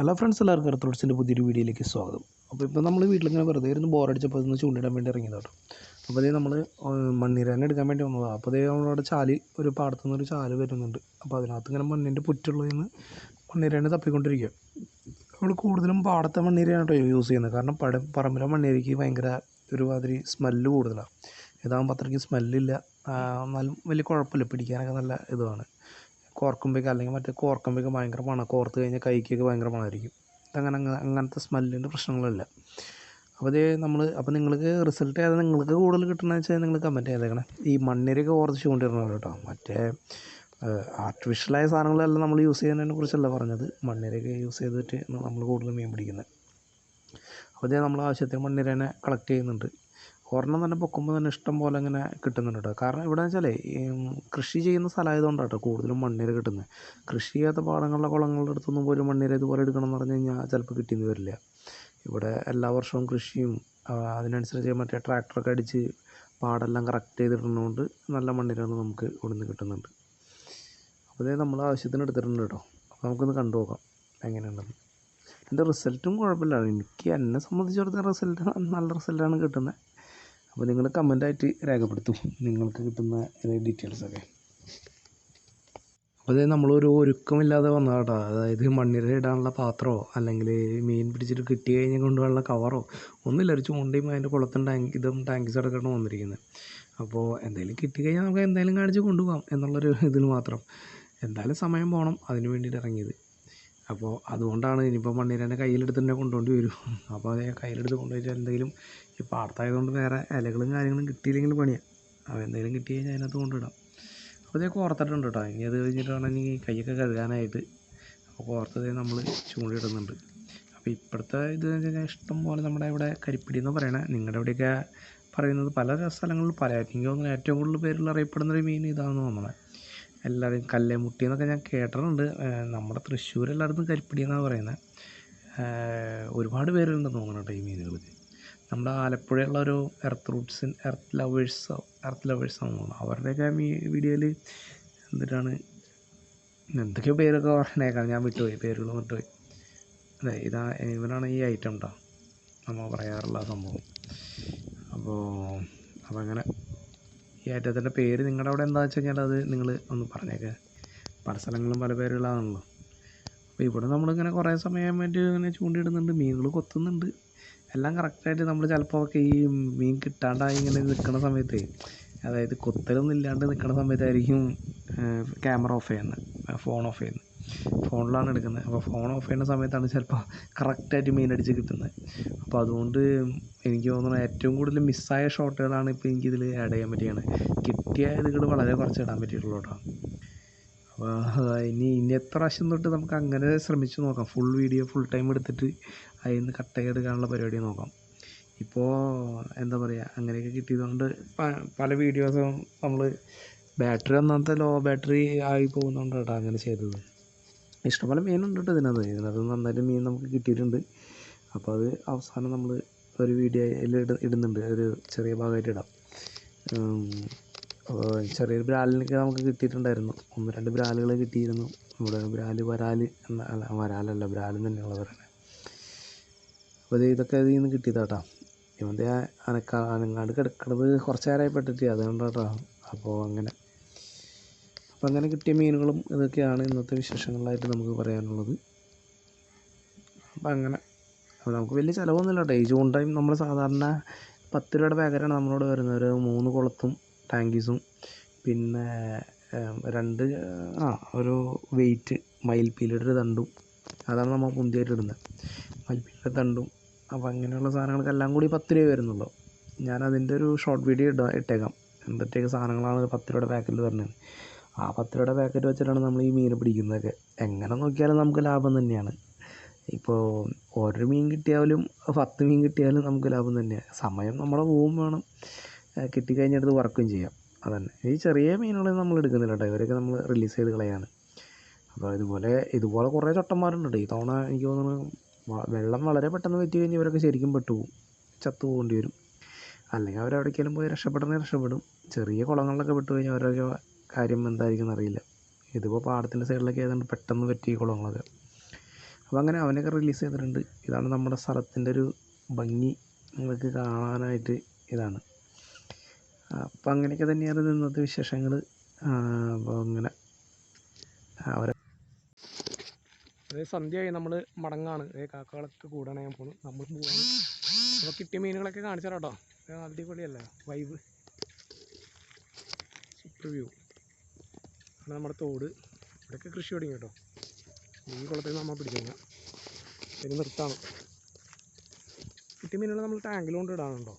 Hello friends എല്ലാവർക്കും എർത്തോട്സിന്റെ പുതിയൊരു വീഡിയോയിലേക്ക് സ്വാഗതം. അപ്പോൾ ഇപ്പോൾ നമ്മൾ വീട്ടിലിങ്ങനെ വെറുതെ ഇരുന്ന് ബോറടിച്ചപ്പോൾ ഇതൊന്ന് ചൂണ്ടിടാൻ വേണ്ടി ഇറങ്ങിയതാട്ടോ അപ്പോൾ അതേ നമ്മൾ മണ്ണിരനെ എടുക്കാൻ വേണ്ടി വന്നതാണ് അപ്പോൾ അതേ നമ്മളവിടെ ചാൽ ഒരു പാടത്തു നിന്നൊരു ചാൽ വരുന്നുണ്ട്. അപ്പോൾ അതിനകത്ത് ഇങ്ങനെ മണ്ണിന്റെ പുറ്റുള്ളതെന്ന് മണ്ണിരനെ തപ്പിക്കൊണ്ടിരിക്കുക നമ്മൾ കൂടുതലും പാടത്തെ മണ്ണിരയാണ് കേട്ടോ യൂസ് ചെയ്യുന്നത്. കാരണം പട പറമ്പിലെ മണ്ണിരയ്ക്ക് ഭയങ്കര ഒരുമാതിരി സ്മെല്ല് കൂടുതലാണ് ഇതാകുമ്പോൾ അത്രയ്ക്ക് സ്മെല്ലില്ല എന്നാലും വലിയ കുഴപ്പമില്ല. പിടിക്കാനൊക്കെ നല്ല ഇതാണ് കോർക്കുമ്പോഴേക്ക് അല്ലെങ്കിൽ മറ്റേ കോർക്കുമ്പോഴേക്ക് ഭയങ്കര മണം. കോർത്ത് കഴിഞ്ഞാൽ കൈക്കൊക്കെ ഭയങ്കര മണമായിരിക്കും. ഇതങ്ങനെ അങ്ങ അങ്ങനത്തെ സ്മെല്ലിന്റെ പ്രശ്നങ്ങളില്ല അപ്പോൾ ഇത് നമ്മൾ അപ്പോൾ നിങ്ങൾക്ക് റിസൾട്ട് ഏതാ? നിങ്ങൾക്ക് കൂടുതൽ കിട്ടണമെന്ന് വെച്ചാൽ നിങ്ങൾ കമന്റ് ചെയ്തേക്കണേ. ഈ മണ്ണിരയൊക്കെ ഓർത്ത് ചൂണ്ടിടണം കേട്ടോ. മറ്റേ ആർട്ടിഫിഷ്യലായ സാധനങ്ങളെല്ലാം നമ്മൾ യൂസ് ചെയ്യുന്നതിനെ കുറിച്ചല്ല പറഞ്ഞത്. മണ്ണിരയൊക്കെ യൂസ് ചെയ്തിട്ട് നമ്മൾ കൂടുതൽ മീൻ പിടിക്കുന്നത്. അപ്പോൾ നമ്മൾ ആവശ്യത്തിന് മണ്ണിരനെ കളക്ട് ചെയ്യുന്നുണ്ട്. ഒരെണ്ണം തന്നെ പൊക്കുമ്പോൾ തന്നെ ഇഷ്ടം പോലെ ഇങ്ങനെ കിട്ടുന്നുണ്ട് കേട്ടോ. കാരണം ഇവിടെ വെച്ചാലേ ഈ കൃഷി ചെയ്യുന്ന സ്ഥലമായതുകൊണ്ടാണ് കേട്ടോ കൂടുതലും മണ്ണിര കിട്ടുന്നത് കൃഷി ചെയ്യാത്ത പാടങ്ങളിലെ കുളങ്ങളുടെ അടുത്തൊന്നും പോലും മണ്ണിര ഇതുപോലെ എടുക്കണം എന്ന് പറഞ്ഞു കഴിഞ്ഞാൽ ചിലപ്പോൾ കിട്ടിയെന്ന് വരില്ല. ഇവിടെ എല്ലാ വർഷവും കൃഷിയും അതിനനുസരിച്ച് മറ്റേ ട്രാക്ടറൊക്കെ അടിച്ച് പാടെല്ലാം കറക്റ്റ് ചെയ്തിടുന്നതുകൊണ്ട് നല്ല മണ്ണിരാണ് നമുക്ക് ഇവിടെ നിന്ന് കിട്ടുന്നുണ്ട്. അപ്പോൾ ഇതേ നമ്മൾ ആവശ്യത്തിന് എടുത്തിട്ടുണ്ട് കേട്ടോ. അപ്പോൾ നമുക്കൊന്ന് കണ്ടു നോക്കാം എങ്ങനെയുണ്ടെന്ന്. എന്റെ റിസൾട്ടും കുഴപ്പമില്ല. എനിക്ക് എന്നെ സംബന്ധിച്ചിടത്തോളം റിസൾട്ട് നല്ല റിസൾട്ടാണ് കിട്ടുന്നത് അപ്പോൾ നിങ്ങൾ കമന്റായിട്ട് രേഖപ്പെടുത്തും. നിങ്ങൾക്ക് കിട്ടുന്ന ഡീറ്റെയിൽസൊക്കെ അപ്പോൾ അതായത് നമ്മളൊരു ഒരുക്കമില്ലാതെ വന്നതാട്ടോ. അതായത് മണ്ണിര ഇടാനുള്ള പാത്രമോ അല്ലെങ്കിൽ മീൻ പിടിച്ചിട്ട് കിട്ടി കഴിഞ്ഞാൽ കൊണ്ടുപോകാനുള്ള കവറോ ഒന്നുമില്ല. ഒരു ചൂണ്ടയും അതിന്റെ കുളത്തും ടാങ്ക് ഇതും ടാങ്ക് സടക്കാണ് വന്നിരിക്കുന്നത് അപ്പോൾ എന്തെങ്കിലും കിട്ടിക്കഴിഞ്ഞാൽ നമുക്ക് എന്തായാലും കാണിച്ച് കൊണ്ടുപോകാം എന്നുള്ളൊരു ഇതിന് മാത്രം. എന്തായാലും സമയം പോകണം അതിന് വേണ്ടിയിട്ട് ഇറങ്ങിയത്. അപ്പോൾ അതുകൊണ്ടാണ് ഇനിയിപ്പോൾ മണ്ണിരേന്റെ കയ്യിലെടുത്ത് തന്നെ കൊണ്ടുപോണ്ടി വരും. അപ്പോൾ അത് കയ്യിലെടുത്ത് കൊണ്ടുപോയിട്ട് എന്തെങ്കിലും ഈ പാടത്തായതുകൊണ്ട് വേറെ ഇലകളും കാര്യങ്ങളും കിട്ടിയില്ലെങ്കിൽ പണിയാണ് അപ്പോൾ എന്തെങ്കിലും കിട്ടി കഴിഞ്ഞാൽ അതിനകത്ത് കൊണ്ടിടാം അപ്പോൾ ഇതൊക്കെ കോർത്തിട്ടുണ്ട് കേട്ടോ ഇനി അത് കഴിഞ്ഞിട്ട് വേണം ഇനി കൈയൊക്കെ കഴുകാനായിട്ട്. അപ്പോൾ കോർത്തത് നമ്മൾ ചൂണ്ടിടുന്നുണ്ട് അപ്പോൾ ഇപ്പോഴത്തെ ഇത് ഇഷ്ടം പോലെ നമ്മുടെ ഇവിടെ കരിപ്പിടി എന്ന് പറയണേ നിങ്ങളുടെ അവിടെയൊക്കെ പറയുന്നത് പല സ്ഥലങ്ങളിൽ പല എനിക്ക് തോന്നുന്നു ഏറ്റവും കൂടുതൽ പേരിൽ അറിയപ്പെടുന്ന ഒരു മീൻ ഇതാണെന്ന് തോന്നണേ. എല്ലാവരും കല്ലേമുട്ടി എന്നൊക്കെ ഞാൻ കേട്ടിട്ടുണ്ട്. നമ്മുടെ തൃശ്ശൂർ എല്ലായിടത്തും കരിപ്പിടി എന്നാണ് പറയുന്നത് ഒരുപാട് പേരുണ്ടെന്ന് തോന്നുന്നു കേട്ടോ ഈ മീനുകൾക്ക്. നമ്മുടെ ആലപ്പുഴയുള്ള ഒരു earth roots earth lovers earth lovers ആണെന്ന് തോന്നുന്നു. അവരുടെയൊക്കെ വീഡിയോയിൽ എന്തിട്ടാണ് എന്തൊക്കെയോ പേരൊക്കെ പറഞ്ഞേക്കാം. ഞാൻ വിട്ടുപോയി. പേരുകൾ വിട്ടുപോയി അതെ ഇതാ ഇവനാണ് ഈ ഐറ്റം കേട്ടോ നമ്മൾ പറയാറുള്ള സംഭവം. അപ്പോൾ അപ്പോൾ അങ്ങനെ ഈ ഐറ്റത്തിന്റെ പേര് നിങ്ങളുടെ അവിടെ എന്താ വെച്ച് കഴിഞ്ഞാൽ അത് നിങ്ങൾ ഒന്ന് പറഞ്ഞേക്കുക പല സ്ഥലങ്ങളും പല പേരുകളാണല്ലോ. അപ്പോൾ ഇവിടെ നമ്മളിങ്ങനെ കുറേ സമയം വേണ്ടി ഇങ്ങനെ ചൂണ്ടിയിടുന്നുണ്ട്. മീനുകൾ കൊത്തുന്നുണ്ട്. എല്ലാം കറക്റ്റായിട്ട് നമ്മൾ ചിലപ്പോൾ ഒക്കെ ഈ മീൻ കിട്ടാണ്ടായി ഇങ്ങനെ നിൽക്കുന്ന സമയത്ത് അതായത് കൊത്തലൊന്നും ഇല്ലാണ്ട് നിൽക്കുന്ന സമയത്തായിരിക്കും ക്യാമറ ഓഫ് ചെയ്യുന്നത് ഫോൺ ഓഫ് ചെയ്യുന്നത് ഫോണിലാണ് എടുക്കുന്നത് അപ്പോൾ ഫോൺ ഓഫ് ചെയ്യുന്ന സമയത്താണ് ചിലപ്പോൾ കറക്റ്റായിട്ട് മീൻ അടിച്ച് കിട്ടുന്നത് അപ്പോൾ അതുകൊണ്ട് എനിക്ക് തോന്നുന്നു ഏറ്റവും കൂടുതൽ മിസ്സായ ഷോട്ടുകളാണ് ഇപ്പോൾ എനിക്കിതിൽ ആഡ് ചെയ്യാൻ പറ്റിയാണ് കിട്ടിയ ഇതുകൾ വളരെ കുറച്ച് ഇടാൻ പറ്റിയിട്ടുള്ളൂ കേട്ടോ. ഇനി ഇനി എത്ര പ്രാവശ്യം തൊട്ട് നമുക്ക് അങ്ങനെ ശ്രമിച്ച് നോക്കാം. ഫുൾ വീഡിയോ ഫുൾ ടൈം എടുത്തിട്ട് അതിൽ നിന്ന് കട്ട് ചെയ്തെടുക്കാനുള്ള പരിപാടി നോക്കാം. ഇപ്പോൾ എന്താ പറയുക അങ്ങനെയൊക്കെ കിട്ടിയതുകൊണ്ട് പല വീഡിയോസും നമ്മൾ ബാറ്ററി ഒന്നാമത്തെ ലോ ബാറ്ററി ആയി പോകുന്നുണ്ട് കേട്ടോ അങ്ങനെ ചെയ്തത്. ഇഷ്ടംപോലെ മീനുണ്ട് കേട്ടോ ഇതിനകത്ത്. ഇതിനകത്ത് നന്നായിട്ട് മീൻ നമുക്ക് കിട്ടിയിട്ടുണ്ട്. അപ്പോൾ അത് അവസാനം നമ്മൾ ഒരു വീഡിയോയിൽ ഇട ഇടുന്നുണ്ട്. ഒരു ചെറിയ ഭാഗമായിട്ട് ഇടാം. ചെറിയൊരു ബ്രാലിനൊക്കെ നമുക്ക് കിട്ടിയിട്ടുണ്ടായിരുന്നു. ഒന്ന് രണ്ട് ബ്രാലുകൾ കിട്ടിയിരുന്നു. ഇവിടെ ബ്രാൽ വരാൽ എന്ന അല്ല വരാലല്ല ബ്രാലെന്ന് തന്നെയാണ് പറയുന്നത് അപ്പോൾ ഇത് ഇതൊക്കെ ഇതിൽ നിന്ന് കിട്ടിയതാട്ടാ. ഇവന്റെ ആ അനക്ക അനങ്ങാണ്ട് കിടക്കണത് കുറച്ച് നേരമായി പെട്ടിട്ട് അതുകൊണ്ടാട്ടോ. അപ്പോൾ അങ്ങനെ. അപ്പോൾ അങ്ങനെ കിട്ടിയ മീനുകളും ഇതൊക്കെയാണ് ഇന്നത്തെ വിശേഷങ്ങളായിട്ട് നമുക്ക് പറയാനുള്ളത്. അപ്പോൾ അങ്ങനെ. അപ്പോൾ നമുക്ക് വലിയ ചിലവൊന്നുമില്ല കേട്ടോ ഈ ടൈം നമ്മൾ സാധാരണ പത്ത് രൂപയുടെ പാക്കറ്റാണ് നമ്മളോട് വരുന്നത്. ഒരു മൂന്ന് കുളത്തും ടാങ്കീസും പിന്നെ രണ്ട് ആ ഒരു വെയിറ്റ് മയിൽപ്പീലിയുടെ ഒരു തണ്ടും. അതാണ് നമ്മൾ പുന്തിയായിട്ട് ഇടുന്നത്. മയിൽപ്പീലിയുടെ തണ്ടും. അപ്പോൾ അങ്ങനെയുള്ള സാധനങ്ങൾക്ക് എല്ലാം കൂടി പത്ത് രൂപ വരുന്നുള്ളൂ. ഞാൻ അതിന്റെ ഒരു ഷോർട്ട് വീഡിയോ ഇട ഇട്ടേക്കാം. എന്തൊക്കെയൊക്കെ സാധനങ്ങളാണ് പത്ത് രൂപയുടെ പാക്കറ്റിൽ വരുന്നത് ആ പത്ത് രൂപയുടെ പാക്കറ്റ് വെച്ചിട്ടാണ് നമ്മൾ ഈ മീൻ പിടിക്കുന്നതൊക്കെ. എങ്ങനെ നോക്കിയാലും നമുക്ക് ലാഭം തന്നെയാണ്. ഇപ്പോൾ ഒരു മീൻ കിട്ടിയാലും പത്ത് മീൻ കിട്ടിയാലും നമുക്ക് ലാഭം തന്നെയാണ്. സമയം നമ്മുടെ പോവും വേണം. ഏഹ് കിട്ടിക്കഴിഞ്ഞെടുത്ത് വർക്കും ചെയ്യാം. അതന്നെ. ഈ ചെറിയ മീനുകളെ നമ്മൾ എടുക്കുന്നില്ല കേട്ടോ ഇവരൊക്കെ നമ്മൾ റിലീസ് ചെയ്ത് കളയാണ്. അപ്പോൾ ഇതുപോലെ ഇതുപോലെ കുറേ ചട്ടന്മാരുണ്ട് കേട്ടോ ഈ തവണ എനിക്ക് തോന്നുന്നു വെള്ളം വളരെ പെട്ടെന്ന് വെറ്റി കഴിഞ്ഞാൽ ഇവരൊക്കെ ശരിക്കും പെട്ടുപോകും. ചത്തു പോകേണ്ടി വരും. അല്ലെങ്കിൽ അവരെവിടേക്കെങ്കിലും പോയി രക്ഷപ്പെടുന്ന രക്ഷപ്പെടും. ചെറിയ കുളങ്ങളിലൊക്കെ പെട്ടു കഴിഞ്ഞാൽ അവരൊക്കെ കാര്യം എന്തായിരിക്കും എന്നറിയില്ല ഇതിപ്പോൾ പാടത്തിന്റെ സൈഡിലൊക്കെ ആയതുകൊണ്ട് പെട്ടെന്ന് പറ്റിയ കുളങ്ങളൊക്കെ. അപ്പോൾ അങ്ങനെ അവനൊക്കെ റിലീസ് ചെയ്തിട്ടുണ്ട്. ഇതാണ് നമ്മുടെ സ്ഥലത്തിന്റെ ഒരു ഭംഗി. നിങ്ങൾക്ക് കാണാനായിട്ട് ഇതാണ്. അപ്പോൾ അങ്ങനെയൊക്കെ തന്നെയാണ് നിന്നത് വിശേഷങ്ങൾ അപ്പോൾ അങ്ങനെ. അവരെ അതായത് സന്ധ്യയായി നമ്മൾ മടങ്ങാണ്. ഏ കാക്കകളൊക്കെ കൂടാണ് ഞാൻ പോണു. നമ്മൾ പോവാണ്. അപ്പോൾ കിട്ടിയ മീനുകളൊക്കെ കാണിച്ചാലോ കേട്ടോ. അടിപൊളിയല്ലേ? വൈബ്. സൂപ്പർ വ്യൂ ആണ് നമ്മുടെ തോട്. ഇവിടെയൊക്കെ കൃഷി തുടങ്ങി കേട്ടോ. ഈ കുളത്തിൽ നമ്മൾ പിടിക്കുന്ന പിന്നെ നിർത്താണ് കിട്ടിയ മീനുകൾ നമ്മൾ ടാങ്കിൽ കൊണ്ട് ഇടാനുണ്ടോ